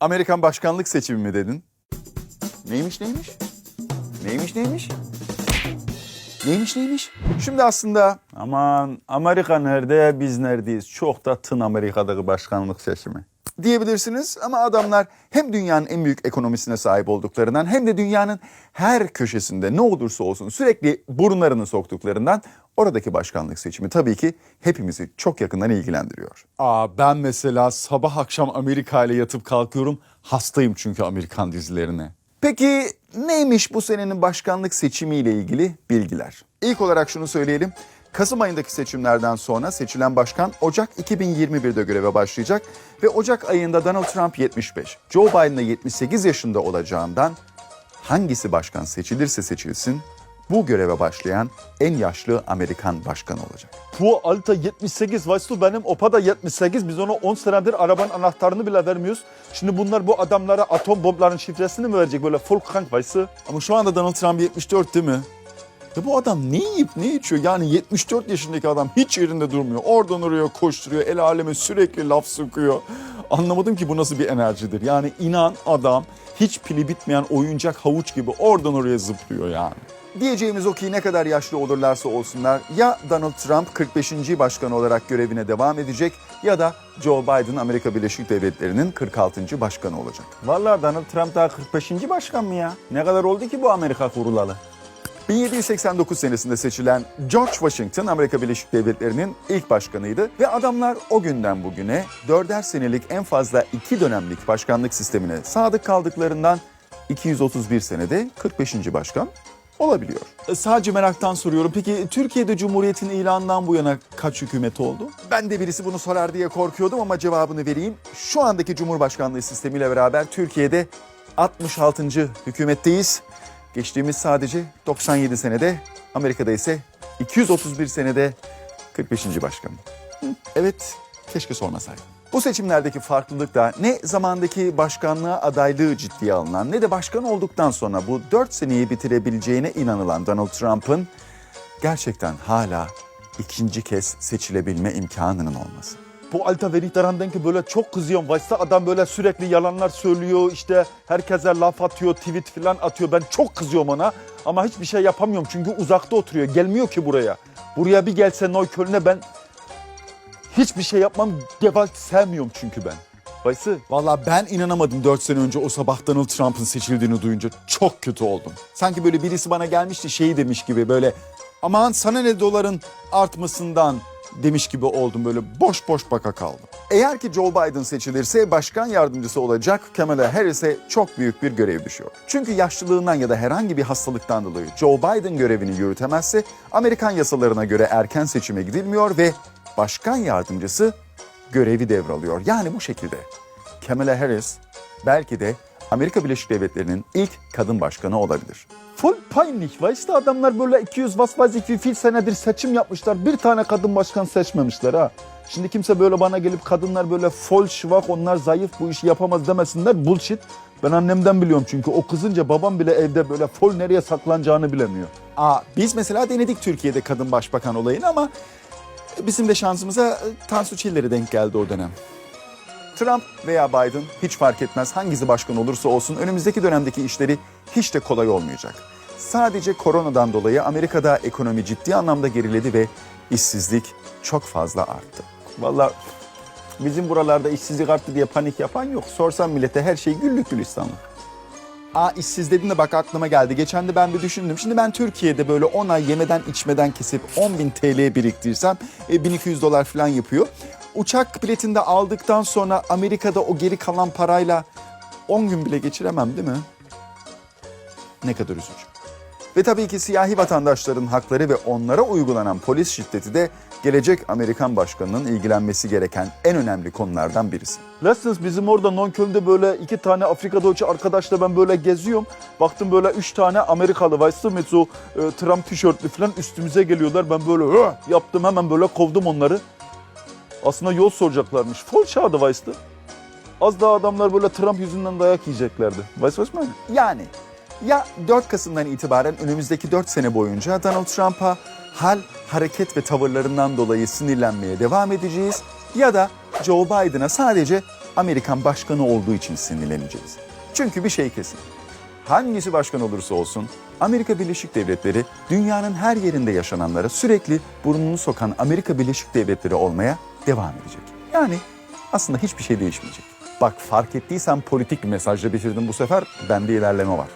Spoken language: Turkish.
Amerikan başkanlık seçimi mi dedin? Neymiş neymiş? Neymiş neymiş? Neymiş neymiş? Şimdi aslında aman Amerika nerede biz neredeyiz? Çok da tın Amerika'daki başkanlık seçimi. Diyebilirsiniz ama adamlar hem dünyanın en büyük ekonomisine sahip olduklarından hem de dünyanın her köşesinde ne olursa olsun sürekli burunlarını soktuklarından oradaki başkanlık seçimi tabii ki hepimizi çok yakından ilgilendiriyor. Aa ben mesela sabah akşam Amerika ile yatıp kalkıyorum. Hastayım çünkü Amerikan dizilerine. Peki neymiş bu senenin başkanlık seçimiyle ilgili bilgiler? İlk olarak şunu söyleyelim. Kasım ayındaki seçimlerden sonra seçilen başkan Ocak 2021'de göreve başlayacak ve Ocak ayında Donald Trump 75, Joe Biden de 78 yaşında olacağından hangisi başkan seçilirse seçilsin bu göreve başlayan en yaşlı Amerikan başkanı olacak. Bu Alta 78, weißt du benim Opa da 78. Biz ona 10 senedir arabanın anahtarını bile vermiyoruz. Şimdi bunlar bu adamlara atom bombların şifresini mi verecek böyle full krank weißt du? Ama şu anda Donald Trump 74 değil mi? Ya bu adam ne yiyip ne içiyor? Yani 74 yaşındaki adam hiç yerinde durmuyor. Oradan oraya koşturuyor. El aleme sürekli laf sıkıyor. Anlamadım ki bu nasıl bir enerjidir. Yani inan adam hiç pili bitmeyen oyuncak havuç gibi oradan oraya zıplıyor yani. Diyeceğimiz o ki ne kadar yaşlı olurlarsa olsunlar ya Donald Trump 45. başkan olarak görevine devam edecek ya da Joe Biden Amerika Birleşik Devletleri'nin 46. başkanı olacak. Vallahi Donald Trump daha 45. başkan mı ya? Ne kadar oldu ki bu Amerika kurulalı? 1789 senesinde seçilen George Washington Amerika Birleşik Devletleri'nin ilk başkanıydı ve adamlar o günden bugüne dörder senelik en fazla iki dönemlik başkanlık sistemine sadık kaldıklarından 231 senede 45. başkan olabiliyor. E, Sadece meraktan soruyorum. Peki Türkiye'de Cumhuriyet'in ilanından bu yana kaç hükümet oldu? Ben de birisi bunu sorar diye korkuyordum ama cevabını vereyim. Şu andaki Cumhurbaşkanlığı sistemiyle beraber Türkiye'de 66. hükümetteyiz. Geçtiğimiz sadece 97 senede, Amerika'da ise 231 senede 45. başkan. Evet, keşke sormasaydım. Bu seçimlerdeki farklılık da ne zamandaki başkanlığa adaylığı ciddiye alınan ne de başkan olduktan sonra bu 4 seneyi bitirebileceğine inanılan Donald Trump'ın gerçekten hala ikinci kez seçilebilme imkanının olması. Bu Alta Veritaran'dan ki böyle çok kızıyorum. Du adam böyle sürekli yalanlar söylüyor işte herkese laf atıyor, tweet falan atıyor. Ben çok kızıyorum ona ama hiçbir şey yapamıyorum çünkü uzakta oturuyor. Gelmiyor ki buraya. Buraya bir gelse Neukölln'e ben hiçbir şey yapmam. Gewalt sevmiyorum çünkü ben. Du? Valla ben inanamadım 4 sene önce o sabah Donald Trump'ın seçildiğini duyunca çok kötü oldum. Sanki böyle birisi bana gelmişti şeyi demiş gibi böyle aman sana ne doların artmasından demiş gibi oldum böyle boş boş baka kaldım. Eğer ki Joe Biden seçilirse başkan yardımcısı olacak Kamala Harris'e çok büyük bir görev düşüyor. Çünkü yaşlılığından ya da herhangi bir hastalıktan dolayı Joe Biden görevini yürütemezse Amerikan yasalarına göre erken seçime gidilmiyor ve başkan yardımcısı görevi devralıyor. Yani bu şekilde Kamala Harris belki de Amerika Birleşik Devletleri'nin ilk kadın başkanı olabilir. Voll peinlich. Weißt du adamlar böyle 200 was weiß ich wie viel senedir seçim yapmışlar. Bir tane kadın başkan seçmemişler ha. Şimdi kimse böyle bana gelip kadınlar böyle fol şıvak onlar zayıf bu işi yapamaz demesinler. Bullshit. Ben annemden biliyorum çünkü o kızınca babam bile evde böyle fol nereye saklanacağını bilemiyor. Aa, biz mesela denedik Türkiye'de kadın başbakan olayını ama bizim de şansımıza Tansu Çiller'e denk geldi o dönem. Trump veya Biden hiç fark etmez hangisi başkan olursa olsun önümüzdeki dönemdeki işleri hiç de kolay olmayacak. Sadece koronadan dolayı Amerika'da ekonomi ciddi anlamda geriledi ve işsizlik çok fazla arttı. Vallahi bizim buralarda işsizlik arttı diye panik yapan yok. Sorsan millete her şey güllük gülistanlık. Aa işsiz dedin de bak aklıma geldi. Geçen de ben bir düşündüm. Şimdi ben Türkiye'de böyle 10 ay yemeden içmeden kesip 10 bin TL biriktirsem e, 1200 dolar falan yapıyor. Uçak biletini de aldıktan sonra Amerika'da o geri kalan parayla 10 gün bile geçiremem değil mi? Ne kadar üzücü. Ve tabii ki siyahi vatandaşların hakları ve onlara uygulanan polis şiddeti de gelecek Amerikan başkanının ilgilenmesi gereken en önemli konulardan birisi. Letztens bizim orada Nonköln'de böyle iki tane Afrika Deutsche arkadaşla ben böyle geziyorum. Baktım böyle üç tane Amerikalı weißt du mit so e, Trump tişörtlü falan üstümüze geliyorlar. Ben böyle yaptım hemen böyle kovdum onları. Aslında yol soracaklarmış. Fol çağdı weißt du. Az daha adamlar böyle Trump yüzünden dayak yiyeceklerdi. Was ich meine? Yani ya 4 Kasım'dan itibaren önümüzdeki 4 sene boyunca Donald Trump'a hal, hareket ve tavırlarından dolayı sinirlenmeye devam edeceğiz ya da Joe Biden'a sadece Amerikan başkanı olduğu için sinirleneceğiz. Çünkü bir şey kesin. Hangisi başkan olursa olsun Amerika Birleşik Devletleri dünyanın her yerinde yaşananlara sürekli burnunu sokan Amerika Birleşik Devletleri olmaya devam edecek. Yani aslında hiçbir şey değişmeyecek. Bak fark ettiysen politik mesajla bitirdim bu sefer. Bende ilerleme var.